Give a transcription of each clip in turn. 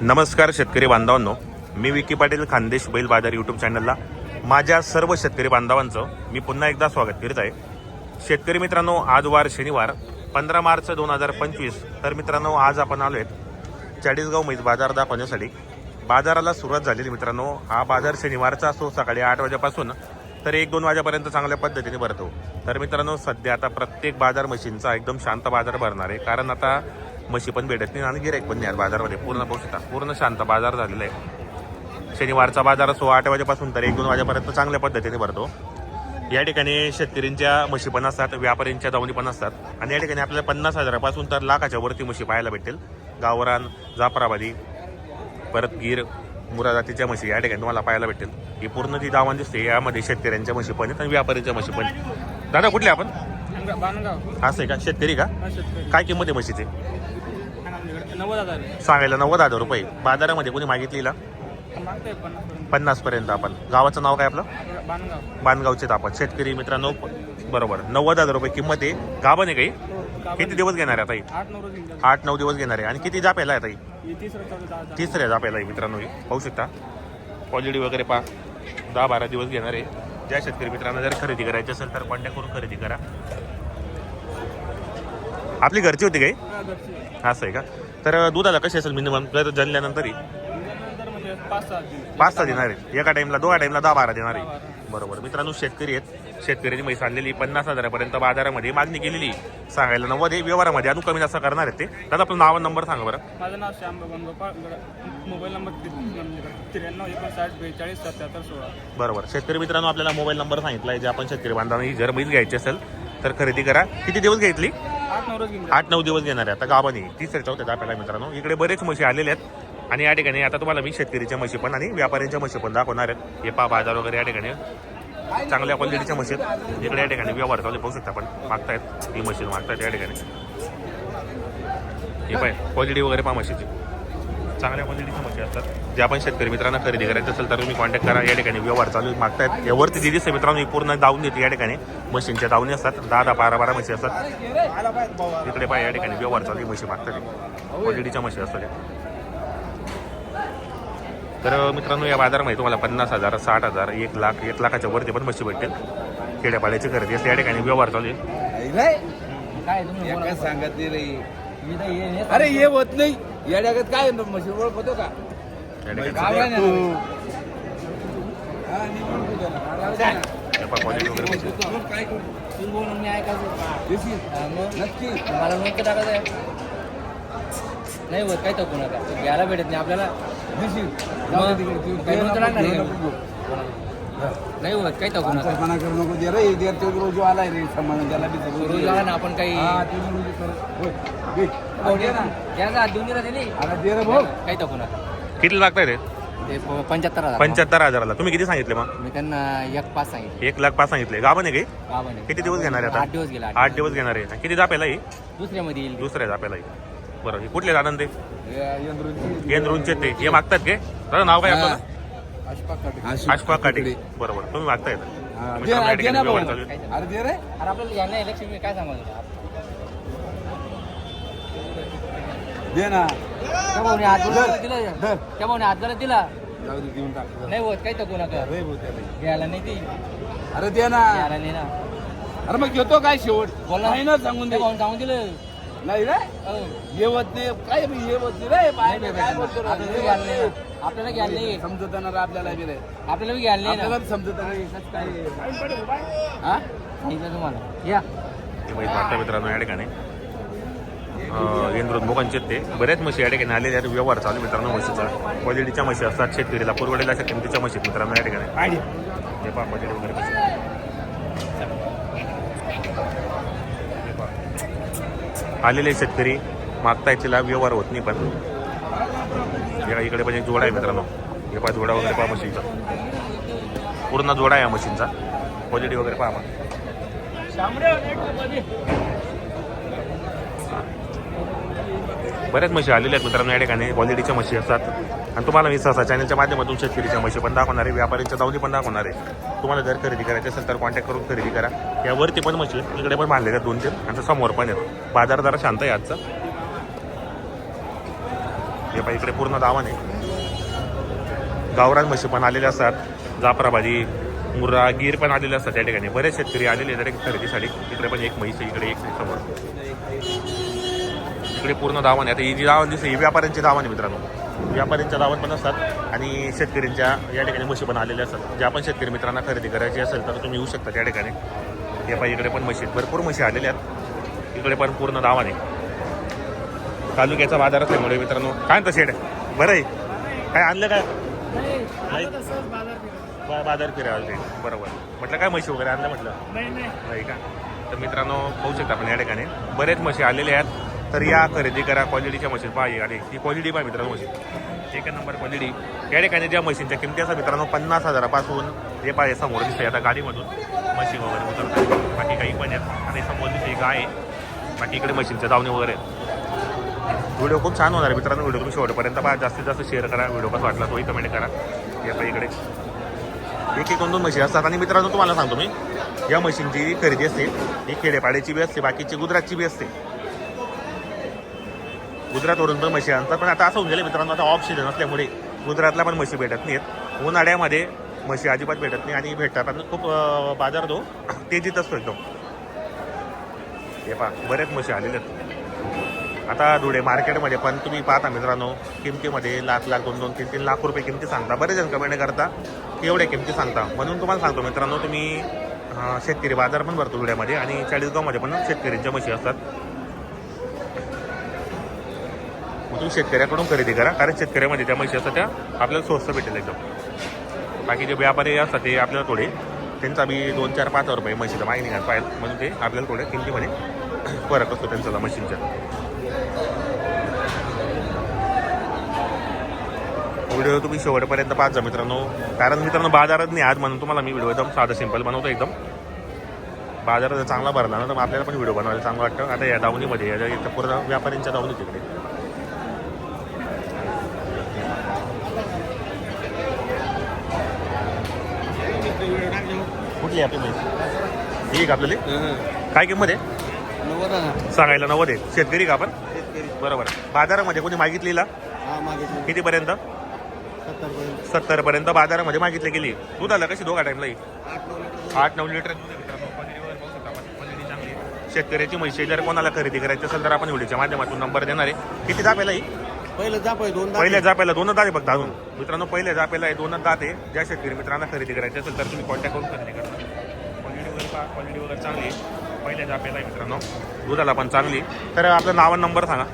नमस्कार शेतकरी बांधवांनो. मी विकी पाटील खानदेश बैल बाजार यूट्यूब चॅनलला माझ्या सर्व शेतकरी बांधवांचं मी पुन्हा एकदा स्वागत करीत आहे. शेतकरी मित्रांनो आज वार शनिवार पंधरा मार्च दोन हजार पंचवीस. तर मित्रांनो आज आपण आलो आहेत चाळीसगाव मैज बाजार दाखवण्यासाठी. बाजाराला सुरुवात झालेली मित्रांनो हा बाजार शनिवारचा असतो सकाळी आठ वाजेपासून तर एक दोन वाजेपर्यंत चांगल्या पद्धतीने भरतो. तर मित्रांनो सध्या आता प्रत्येक बाजार मशीनचा एकदम शांत बाजार भरणार आहे. कारण आता म्हशी पण भेटत नाही आणि गिराईक पण नाही बाजारमध्ये. पूर्ण पोहोचता पूर्ण शांत बाजार झालेला आहे. शनिवारचा बाजार असो आठ वाजेपासून तर एक दोन वाजेपर्यंत चांगल्या पद्धतीने भरतो. या ठिकाणी शेतकऱ्यांच्या म्हशी पण असतात व्यापाऱ्यांच्या दावणी पण असतात. आणि या ठिकाणी आपल्याला पन्नास हजारापासून तर लाखाच्या वरती म्हशी पाहायला भेटेल गावरान जाफराबादी परत गीर मुरा जातीच्या म्हशी या ठिकाणी तुम्हाला पाहायला भेटेल ही पूर्ण जी दावण दिसते यामध्ये शेतकऱ्यांच्या म्हशी पण आहेत आणि व्यापाऱ्यांच्या म्हशी पण. दादा कुठले आपण? असं आहे का? शेतकरी का? काय किंमत आहे म्हशीची? नव्वद हजार. आहे. सांगायला नव्वद हजार रुपये. बाजारामध्ये कोणी मागितलीला? पन्नास पर्यंत. आपण. गावाचं नाव काय आपलं? बांधगावचे आपण. शेतकरी मित्रांनो बरोबर. नव्वद हजार रुपये किंमत आहे. गाभण आहे काही? किती दिवस घेणार आहे आता आठ नऊ दिवस घेणार आहे. आणि किती जापेला आहे दहा. तिसऱ्या जापेला आहे मित्रांनो ही. पाहू शकता. क्वालिटी वगैरे पहा. दहा बारा दिवस घेणार आहे. ज्या शेतकरी मित्रांना जर खरेदी करायची असेल तर कॉन्टॅक्ट करून खरेदी करा. आपली घरची होती काही? हा. असं आहे का? तर दुधाला कशी असेल मिनिमम नंतर म्हणजे पाच सहा देणार आहे एका टाइमला दोघा टाइमला दहा बारा देणार आहे बारा. बरोबर. मित्रांनो शेतकरी आहेत. शेतकऱ्यांनी म्हैस आणलेली पन्नास हजारापर्यंत बाजारामध्ये मागणी केलेली. सांगायला नव्वद आहे व्यवहारामध्ये अजून कमी जास्त करणार आहेत ते. दादा आपलं नाव नंबर सांगा बरं. माझं नाव श्याम मोबाईल नंबर ति- त्र्याण्णव एकोणसाठ बेचाळीस सत्याहत्तर सोळा. बरोबर. शेतकरी मित्रांनो आपल्याला मोबाईल नंबर सांगितला आहे. जे आपण शेतकरी बांधवांना ही जर म्हैस घ्यायची असेल तर खरेदी करा. किती दिवस घेतली? आठ नऊ दिवस घेणार आहे. आता गावानी तिसऱ्या चौथ्या आपल्याला मित्रांनो. इकडे बरेच म्हशी आलेले आहेत. आणि या ठिकाणी आता तुम्हाला मी शेतकरीच्या म्हशी पण आणि व्यापाऱ्यांच्या म्हशी पण दाखवणार आहेत. हे पा बाजार वगैरे या ठिकाणी चांगल्या क्वालिटीच्या म्हशी आहेत. इकडे या ठिकाणी व्यवहार चालू पाहू शकता आपण. मागतायत ही म्हशी मागतायत या ठिकाणी. हे पाय क्वालिटी वगैरे पहा म्हशीची. चांगल्या क्वालिटीच्या म्हशी असतात. जे आपण शेतकरी मित्रांना खरेदी करायचं असेल तर तुम्ही कॉन्टॅक्ट करा. या ठिकाणी व्यवहार चालू मागतायत. यावरती जी दिसते मित्रांनो ही पूर्ण दावून देते. या ठिकाणी मशीनच्या दावणी असतात. दहा दहा बारा बारा म्हशी असतात. तिकडे पाय या ठिकाणी व्यवहार चालू आहे, म्हशी मागतात. क्वालिटीच्या म्हशी असतात. या. तर मित्रांनो या बाजारामध्ये तुम्हाला पन्नास हजार साठ हजार एक लाख एक लाखाच्या वरती पण म्हशी भेटतील. खेड्यापाड्याची खरेदी असते. या ठिकाणी व्यवहार चालू आहे. काय तुम्ही काय सांगत नाही अरे हे होत नाही. या काय मशीन ओळख होतो का नाही. पहा, quality वगैरे म्हशी. काय करू? देशील? नक्की मला टाकायचं आहे नाही होत काय तकू नका घ्यायला भेटत नाही आपल्याला देशील? मग जाऊ दे तिकडे. तू लागणार नको. नाही होत काय तकू नका करू नको दे रे दे तो रोज आलाय रे समान त्याला बी सगळं रोज दे. आला ना आपण काही हा, ते बी रोज कर. होय, काही किती लागताय ते ते पंच्याहत्तर हजार. पंच्याहत्तर हजाराला. तुम्ही किती सांगितले मग? मी त्यांना एक पाच सांगितले. एक लाख पाच सांगितले. गाभण आहे काही? गावाने किती दिवस घेणार आहे आठ आता दिवस गेला आठ दिवस घेणार आहे. किती जापेला ही दुसऱ्यामध्ये येईल. दुसऱ्या जापेला ही बरं हे कुठले हे यंत्रोची- केंद्रूनचे ते. हे मागतात के दादा नाव काय आपलं? अशफाक काटे. बरोबर तुम्ही मागतायत दे मित्रांनो, ना, या दे ठिकाणी ना व्यवहार भाऊ. चालू आहे. अरे दे रे. अरे आपल्याला लक्ष्मी काय सांगायचं? दे ना. त्या भाऊने हात जोडायला दिला. धर. त्या भाऊने दिला. जाऊ दे देऊन टाक. नाही होत काही तकू नका. रे भाऊ त्याला. घ्यायला नाही ती. अरे दे ना. घ्यायला नाही ना. अरे मग घेतो काय शेवट? बोला नाही ना सांगून दे. त्या भाऊने सांगून दिलं. नाही रे. हो. होत नाही. काय बी हे होत नाही रे. बाय नाही काय भेटत. बोलतो रे? आपल्याला घ्यायला नाही ना. आपल्याला घ्यायला नाही. समजत ना रे आपल्याला बी रे आपल्याला बी घ्यायला नाही ना. आपल्याला बी समजत नाही. कसं काय हा? सांगितलं तुम्हाला. या. माहीत वाटतं मित्रांनो या ठिकाणी. इंद्रोद मोकांचे ते. बऱ्याच म्हशी या ठिकाणी आलेल्या आहेत. व्यवहार चालू मित्रांनो म्हशीचा. क्वालिटीच्या म्हशी असतात शेतकरीला. पुरवडेला अशा किमतीच्या म्हशी मित्रांनो या ठिकाणी. हे पहा क्वालिटी वगैरे. आलेले शेतकरी. मागताय तिला व्यवहार होत नाही पण. इकडे पण एक जोडा आहे मित्रांनो. हे पहा जोडा वगैरे पहा मशीनचा पूर्ण जोडा आहे या मशीनचा क्वालिटी वगैरे पहा मग. बऱ्याच म्हशी आलेल्या आहेत मित्रांनो या ठिकाणी. क्वालिटीच्या म्हशी असतात. आणि तुम्हाला मी सहसा चॅनलच्या माध्यमातून शेतकरीच्या म्हशी पण दाखवणार आहे. व्यापाऱ्यांच्या दावणी पण दाखवणार आहे. तुम्हाला जर खरेदी करायची असेल तर कॉन्टॅक्ट करून खरेदी करा. यावरती पण म्हशी इकडे पण बांधलेल्या आहेत दोन तीन. आणि समोर पण आहेत. बाजार जरा शांत आहे आजचा. हे पाहिजे इकडे पूर्ण दावाने आहे. गावरान म्हशी पण आलेले असतात. जाफराबादी मुर्रा गीर पण आलेले असतात त्या ठिकाणी. बरेच शेतकरी आलेले आहेत खरेदीसाठी. इकडे पण एक म्हैस इकडे एक समोर. इकडे पूर्ण दावण आहे. आता ही जी दावण दिसते ही व्यापाऱ्यांची दावण आहे मित्रांनो. व्यापाऱ्यांच्या दावण पण असतात आणि शेतकऱ्यांच्या या ठिकाणी म्हशी पण आलेल्या असतात. ज्या पण शेतकरी मित्रांना खरेदी करायची असेल तर तुम्ही येऊ शकता त्या ठिकाणी. हे पाहिजे इकडे पण म्हशी. भरपूर म्हशी आलेल्या आहेत. इकडे पण पूर्ण दावण आहे. तालुक्याचा बाजार असल्यामुळे मित्रांनो काय म्हणतं शेड बरं आहे. काय आणलं काय बाजार फिरायला बरोबर. म्हटलं काय म्हशी वगैरे आणलं म्हटलं? नाही का? तर मित्रांनो पाहू शकता आपण या ठिकाणी. बरेच म्हशी आलेले आहेत. तर या खरेदी करा क्वालिटीच्या मशीन पाहिजे आणि ही क्वालिटी पाहिजे मित्रांनो मशीन. एक नंबर क्वालिटी. या ठिकाणी ज्या मशीनच्या किमती असतात मित्रांनो पन्नास हजारापासून जे पाहिजे समोर दिसते आता गाडीमधून मशीन वगैरे उतरतात बाकी काही पण आहेत आणि समोर दिसते गाय आहे. बाकी इकडे मशीनच्या जावणी वगैरे व्हिडिओ खूप छान होणार मित्रांनो. व्हिडिओ तुम्ही शेवटपर्यंत पहा. जास्तीत जास्त शेअर करा. व्हिडिओ कसा वाटला तोही कमेंट करा. या इकडे. एक एक दोन दोन मशीन असतात. आणि मित्रांनो तुम्हाला सांगतो मी. या मशीनची खरेदी असते. ही खेडेपाड्याची बी असते. बाकीची गुजरातची बी असते. गुजरातवरून पण म्हशी आणतात. पण आता असं होऊन गेलं मित्रांनो आता ऑफ सीझन असल्यामुळे गुजरातला पण म्हशी भेटत नाहीत उन्हाळ्यामध्ये म्हशी अजिबात भेटत नाही आणि भेटतात. आणि खूप बाजार तो तेजीत असतो एकदम. हे पहा बरेच म्हशी आलेले आहेत. आता धुळे मार्केटमध्ये पण तुम्ही पाहता मित्रांनो किमतीमध्ये लाख लाख दोन दोन तीन तीन लाख रुपये किमती सांगता. बरेच जण कमेंट करता की एवढ्या किमती सांगता. म्हणून तुम्हाला सांगतो मित्रांनो तुम्ही शेतकरी बाजार पण भरतो धुळ्यामध्ये आणि चाळीसगावमध्ये पण शेतकऱ्यांच्या म्हशी असतात मग तुम्ही शेतकऱ्याकडून खरेदी करा. कारण शेतकऱ्यामध्ये त्या म्हशी असतात त्या आपल्याला स्वस्त भेटेल एकदम. बाकी जे व्यापारी असतात ते आपल्याला थोडे त्यांचा बी दोन चार पाच हजार रुपये म्हशीचा मागणी घाल पाहिजे म्हणून ते आपल्याला थोड्या किमतीमध्ये फरक असतो त्यांचा म्हशींचा. व्हिडिओ तुम्ही शेवटपर्यंत पाच जा मित्रांनो. कारण मित्रांनो बाजारात नाही आज म्हणून तुम्हाला मी व्हिडिओ एकदम साधा सिंपल बनवतो एकदम. बाजार जर चांगला भरला ना तर मग आपल्याला पण व्हिडिओ बनवायला चांगलं वाटतं. आता या दावणीमध्ये या पूर्ण व्यापाऱ्यांच्या दावणी तिकडे कुठली आहे आपली म्हैस. ही आपल्याला. काय किंमत आहे? सांगायला नव्वद आहे. शेतकरी का आपण? बरोबर बाजारामध्ये कोणी मागितलेला? कितीपर्यंत? सत्तर पर्यंत बाजारामध्ये मागितले गेली. दूध आलं कशी दोघा टाइमला आठ नऊ लिटर दूध. आहे मित्रांनो. Quality वगैरे पाहू शकता आपण. Quality चांगली आहे. शेतकऱ्याची म्हशी जर कोणाला खरेदी करायची असेल तर आपण व्हिडिओच्या माध्यमातून नंबर देणार आहे. किती जापेला ही? पहिलं जाप आहे दोन पहिल्या जापेला दोनच दात आहे फक्त अजून. मित्रांनो पहिल्या जापायला आहे दोनच दात. आहे ज्या शेतकरी मित्रांना खरेदी करायची असेल तर तुम्ही कॉन्टॅक्ट करून खरेदी करा. क्वालिटी वगैरे पहा क्वालिटी वगैरे चांगली आहे. पहिल्या जापेला आहे मित्रांनो दुधाला पण चांगली तर आपलं नाव नंबर सांगा.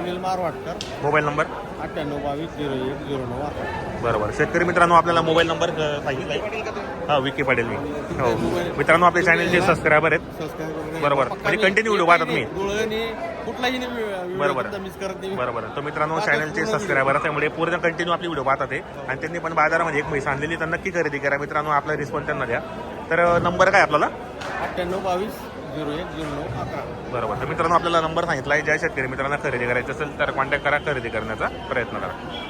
सुनील मारवाडकर. Mobile number? अठ्ठ्याण्णव बावीस झिरो एक झिरो नऊ अकरा. बरोबर. शेतकरी मित्रांनो आपल्याला मोबाईल नंबर आहे हा विकी पाटील मी. हो. मित्रांनो आपल्या चॅनलचे सबस्क्रायबर आहेत. बरोबर. म्हणजे continue video पाहता तुम्ही. डोळ्याने कुठलाही बरोबर. मिस करत नाही. बरोबर. तर मित्रांनो चॅनलचे सबस्क्रायबर असल्यामुळे पूर्ण कंटिन्यू आपली व्हिडिओ पाहतात आणि त्यांनी पण बाजारामध्ये एक म्हैस आणलेली तर नक्की खरेदी करा. मित्रांनो आपला रिस्पॉन्स त्यांना द्या. तर नंबर काय आपल्याला? अठ्ठ्याण्णव बावीस झिरो एक झिरो नऊ अकरा. बरोबर. तर मित्रांनो आपल्याला नंबर सांगितला आहे. ज्या शेतकरी मित्रांना खरेदी करायची असेल तर कॉन्टॅक्ट करा खरेदी करण्याचा प्रयत्न करा.